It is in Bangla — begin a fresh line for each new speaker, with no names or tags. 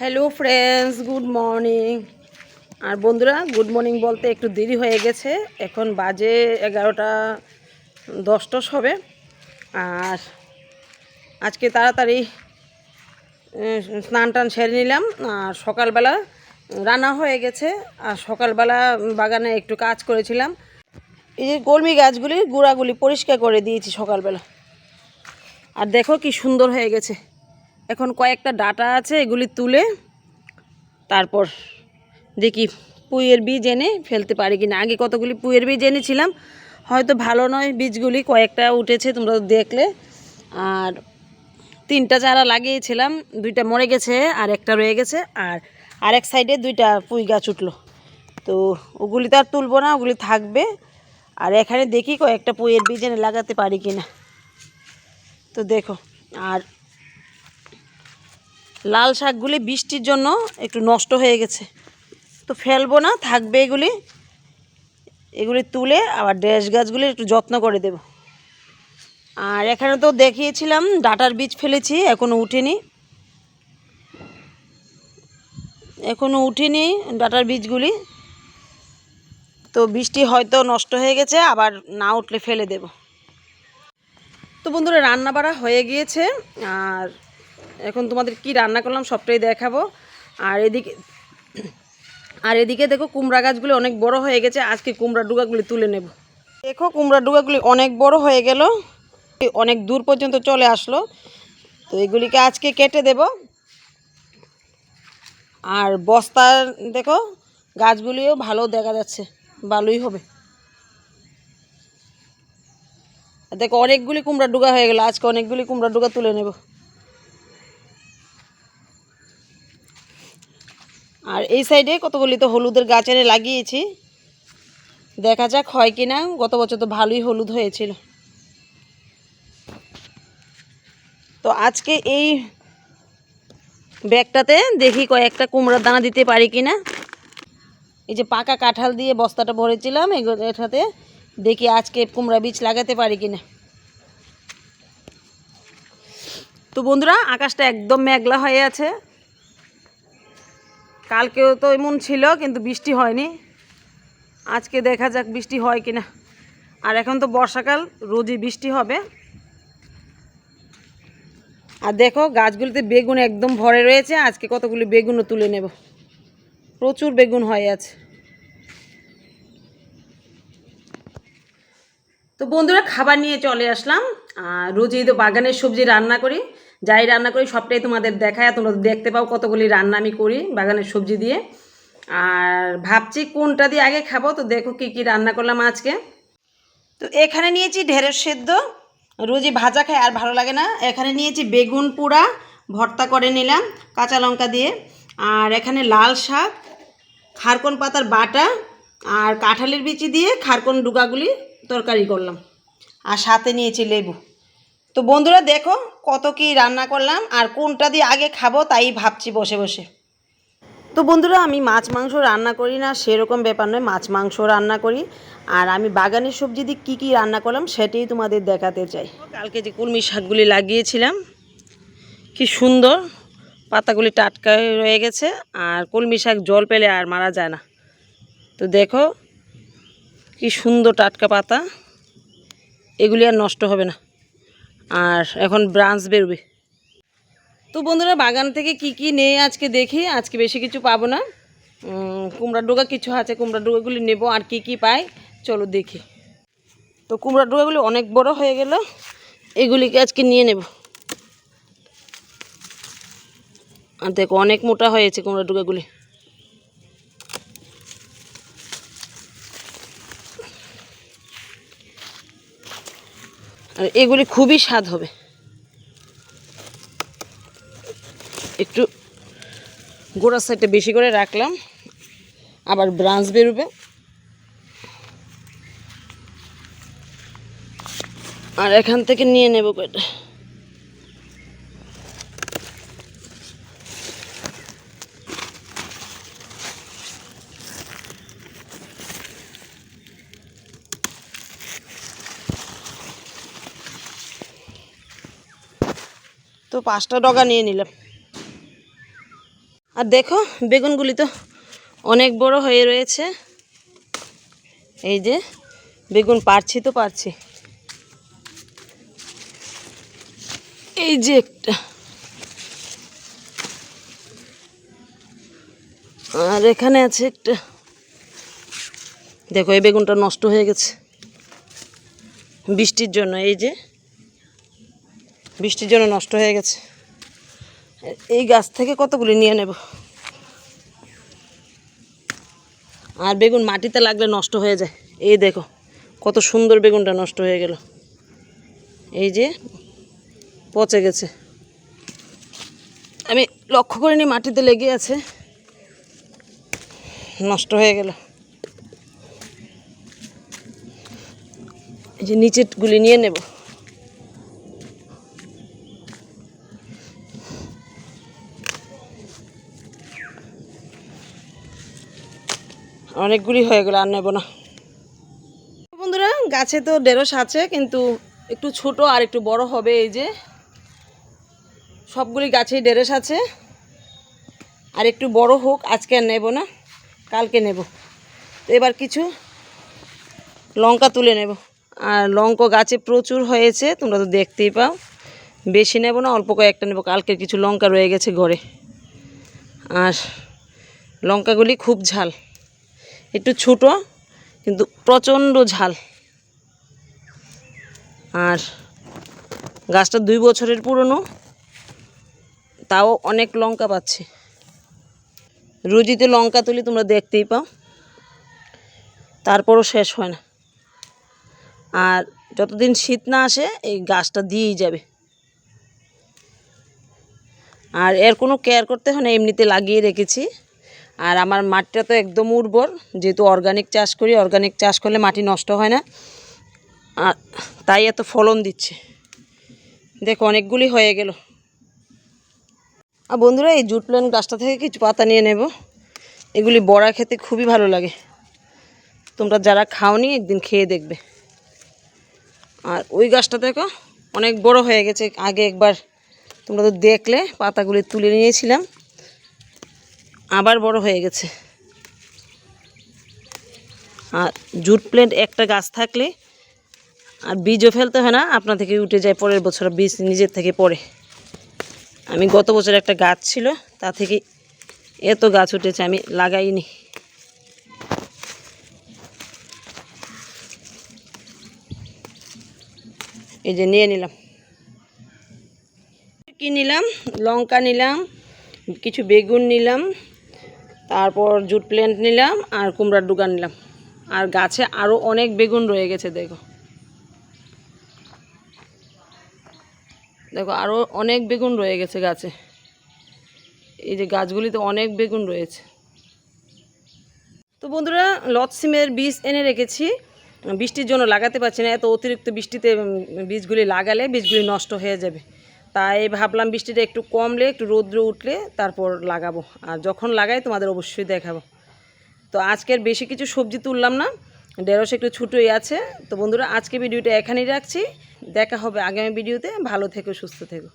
হ্যালো ফ্রেন্ডস গুড মর্নিং আর বন্ধুরা গুড মর্নিং বলতে একটু দেরি হয়ে গেছে। এখন বাজে এগারোটা দশ টস হবে আর আজকে তাড়াতাড়ি স্নান টান সেরে নিলাম। আর সকালবেলা রান্না হয়ে গেছে। আর সকালবেলা বাগানে একটু কাজ করেছিলাম। এই যে কলমি গাছগুলি গুঁড়াগুলি পরিষ্কার করে দিয়েছি সকালবেলা। আর দেখো কি সুন্দর হয়ে গেছে। এখন কয়েকটা ডাটা আছে, এগুলি তুলে তারপর দেখি পুইয়ের বীজ এনে ফেলতে পারি কিনা। আগে কতগুলি পুইয়ের বীজ এনেছিলাম, হয়তো ভালো নয় বীজগুলি, কয়েকটা উঠেছে তোমরা দেখলে। আর তিনটা চারা লাগিয়েছিলাম, দুইটা মরে গেছে, আর একটা রয়ে গেছে, আর আরেক সাইডে দুইটা পুঁই গাছ উঠল। তো ওগুলি তো আর তুলবো না, ওগুলি থাকবে। আর এখানে দেখি কয়েকটা পুঁইয়ের বীজ এনে লাগাতে পারি কিনা। তো দেখো, আর লাল শাকগুলি বৃষ্টির জন্য একটু নষ্ট হয়ে গেছে। তো ফেলব না, থাকবে এগুলি। এগুলি তুলে আবার ড্যাশ গাছগুলি একটু যত্ন করে দেব। আর এখানে তো দেখিয়েছিলাম, ডাটার বীজ ফেলেছি এখনও উঠেনি। এখনও উঠেনি ডাটার বীজগুলি। তো বৃষ্টি হয়তো নষ্ট হয়ে গেছে, আবার না উঠলে ফেলে দেব। তো বন্ধুরা রান্না বাড়া হয়ে গিয়েছে, আর এখন তোমাদের কি রান্না করলাম সবটাই দেখাবো। আর এদিকে আর এদিকে দেখো কুমড়া গাছগুলি অনেক বড় হয়ে গেছে, আজকে কুমড়া ডুগাগুলি তুলে নেব। দেখো কুমড়া ডুগাগুলি অনেক বড় হয়ে গেল, অনেক দূর পর্যন্ত চলে আসলো। তো এগুলিকে আজকে কেটে দেব। আর বস্তার দেখো, গাছগুলিও ভালো দেখা যাচ্ছে, ভালোই হবে। দেখো অনেকগুলি কুমড়া ডুগা হয়ে গেল, আজকে অনেকগুলি কুমড়া ডুগা তুলে নেব। আর এই সাইডে কতগুলি তো হলুদের গাছ এনে লাগিয়েছি। দেখা যাক হয় কি না, গত বছর তো ভালোই হলুদ হয়েছিল। তো আজকে এই ব্যাগটাতে দেখি কয়েকটা কুমড়ার দানা দিতে পারি কি না। এই যে পাকা কাঁঠাল দিয়ে বস্তাটা ভরেছিলাম এটাতে দেখি আজকে কুমড়া বীজ লাগাতে পারি কি না। তো বন্ধুরা, আকাশটা একদম মেঘলা হয়ে আছে। কালকেও তো এমন ছিল, কিন্তু বৃষ্টি হয়নি। আজকে দেখা যাক বৃষ্টি হয় কি না আর এখন তো বর্ষাকাল, রোজই বৃষ্টি হবে। আর দেখো, গাছগুলিতে বেগুন একদম ভরে রয়েছে। আজকে কতগুলি বেগুনও তুলে নেব। প্রচুর বেগুন হয়ে আছে। তো বন্ধুরা, খাবার নিয়ে চলে আসলাম। আর রোজই তো বাগানের সবজি রান্না করি। যাই রান্না করি, সবটাই তোমাদের দেখায়। তোমরা দেখতে পাও কতগুলি রান্না আমি করি বাগানের সবজি দিয়ে। আর ভাবছি কোনটা দিয়ে আগে খাব, তো দেখো কি কি রান্না করলাম আজকে। তো এখানে নিয়েছি ঢেঁড়স সেদ্ধ, রোজই ভাজা খাই, আর ভালো লাগে না। এখানে নিয়েছি বেগুন পোড়া, ভর্তা করে নিলাম কাঁচা লঙ্কা দিয়ে। আর এখানে লাল শাক, খারকন পাতার বাটা, আর কাঁঠালের বিচি দিয়ে খারকন ডুগাগুলি তরকারি করলাম। আর সাথে নিয়েছি লেবু। তো বন্ধুরা দেখো কত কি রান্না করলাম আর কোনটা দিয়ে আগে খাব তাই ভাবছি বসে বসে। তো বন্ধুরা আমি মাছ মাংস রান্না করি না, সেরকম ব্যাপার নয়, মাছ মাংস রান্না করি। আর আমি বাগানের সবজি দিয়ে কী কী রান্না করলাম সেটাই তোমাদের দেখাতে চাই। কালকে যে কুলমি শাকগুলি লাগিয়েছিলাম, কি সুন্দর পাতাগুলি টাটকা রয়ে গেছে আর কলমি শাক জল পেলে আর মারা যায় না। তো দেখো কি সুন্দর টাটকা পাতা, এগুলি আর নষ্ট হবে না। আর এখন ব্রাঞ্চ বেরোবে। তো বন্ধুরা, বাগান থেকে কি কি নেই আজকে দেখি। আজকে বেশি কিছু পাবো না। কুমড়ার ডোগা কিছু আছে, কুমড়ার ডোগাগুলি নেব আর কি কি পাই। চলো দেখি। তো কুমড়ার ডোগাগুলি অনেক বড় হয়ে গেল। এগুলিকে আজকে নিয়ে নেব। আর দেখো, অনেক মোটা হয়েছে কুমড়ার ডোগাগুলি। আর এগুলি খুবই স্বাদ হবে। একটু গোড়ার সাইডটা বেশি করে রাখলাম, আবার ব্রাঞ্চ বেরোবে। আর এখান থেকে নিয়ে নেব কয়টা? তো পাঁচটা ডগা নিয়ে নিলাম। আর দেখো, বেগুনগুলি তো অনেক বড় হয়ে রয়েছে। এই যে, বেগুন পারছি তো পারছি এই যে একটা। আর এখানে আছে একটা। দেখো, এই বেগুনটা নষ্ট হয়ে গেছে। বৃষ্টির জন্য, এই যে। বৃষ্টির জন্য নষ্ট হয়ে গেছে। এই গাছ থেকে কতগুলি নিয়ে নেব? আর বেগুন মাটিতে লাগলে নষ্ট হয়ে যায়। এই দেখো, কত সুন্দর বেগুনটা নষ্ট হয়ে গেল। এই যে পচে গেছে। আমি লক্ষ্য করিনি মাটিতে লেগে আছে। নষ্ট হয়ে গেল। এই যে নিচেরগুলি নিয়ে নেব। অনেকগুলি হয়ে গেল, আর নেব না। বন্ধুরা, গাছে তো ঢেঁড়স আছে, কিন্তু একটু ছোট আর একটু বড় হবে এই যে। সবগুলি গাছেই ঢেঁড়স আছে। আর একটু বড় হোক, আজকে আর নেব না, কালকে নেব। তো এবার কিছু লঙ্কা তুলে নেব। আর লঙ্কা গাছে প্রচুর হয়েছে, তোমরা তো দেখতেই পাও। বেশি নেব না, অল্প কয়েকটা নেব কালকের কিছু লঙ্কা রয়ে গেছে ঘরে। আর লঙ্কাগুলি খুব ঝাল। একটু ছোটো, কিন্তু প্রচণ্ড ঝাল। আর গাছটা দুই বছরের পুরনো, তাও অনেক লঙ্কা পাচ্ছে। রুজিতে লঙ্কা তুলি তোমরা দেখতেই পাও। তারপরও শেষ হয় না। আর যতদিন শীত না আসে, এই গাছটা দিয়েই যাবে। আর এর কোনো কেয়ার করতে হয় না, এমনিতে লাগিয়ে রেখেছি। আর আমার মাটিটা তো একদম উর্বর, যেহেতু অর্গানিক চাষ করি অর্গানিক চাষ করলে মাটি নষ্ট হয় না। আর তাই এত ফলন দিচ্ছে। দেখো, অনেকগুলি হয়ে গেল। আর বন্ধুরা, এই জুট প্ল্যান গাছটা থেকে কিছু পাতা নিয়ে নেব। এগুলি বড়া খেতে খুবই ভালো লাগে। তোমরা যারা খাওনি, একদিন খেয়ে দেখবে। আর ওই গাছটা দেখো, অনেক বড় হয়ে গেছে। আগে একবার তোমরা তো দেখলে, পাতাগুলি তুলে নিয়েছিলাম। আবার বড় হয়ে গেছে। আর জুট প্ল্যান্ট একটা গাছ থাকলে আর বীজও ফেলতে হয় না আপনা থেকে উঠে যায়, পরের বছর বীজ নিজের থেকে পড়ে। আমি গত বছর একটা গাছ ছিল, তা থেকে এত গাছ উঠেছে, আমি লাগাইনি। এই যে নিয়ে নিলাম। কি নিলাম? লঙ্কা নিলাম, কিছু বেগুন নিলাম তারপর জুট প্ল্যান্ট নিলাম আর কুমড়ার ডুগা নিলাম। আর গাছে আরও অনেক বেগুন রয়ে গেছে, দেখো। দেখো আরও অনেক বেগুন রয়ে গেছে গাছে। এই যে গাছগুলিতে অনেক বেগুন রয়েছে। তো বন্ধুরা, লত সিমের বীজ এনে রেখেছি। বৃষ্টির জন্য লাগাতে পারছি না, এত অতিরিক্ত বৃষ্টিতে বীজগুলি লাগালে বীজগুলি নষ্ট হয়ে যাবে। তাই ভাবলাম বৃষ্টিটা একটু কমলে, একটু রৌদ্র উঠলে তারপর লাগাবো। আর যখন লাগাই তোমাদের অবশ্যই দেখাবো। তো আজকের বেশি কিছু সবজি তুললাম না, ঢেঁড়স একটু ছুটোই আছে। তো বন্ধুরা, আজকে ভিডিওটা এখানেই রাখছি। দেখা হবে আগামী ভিডিওতে। ভালো থেকো, সুস্থ থেকো।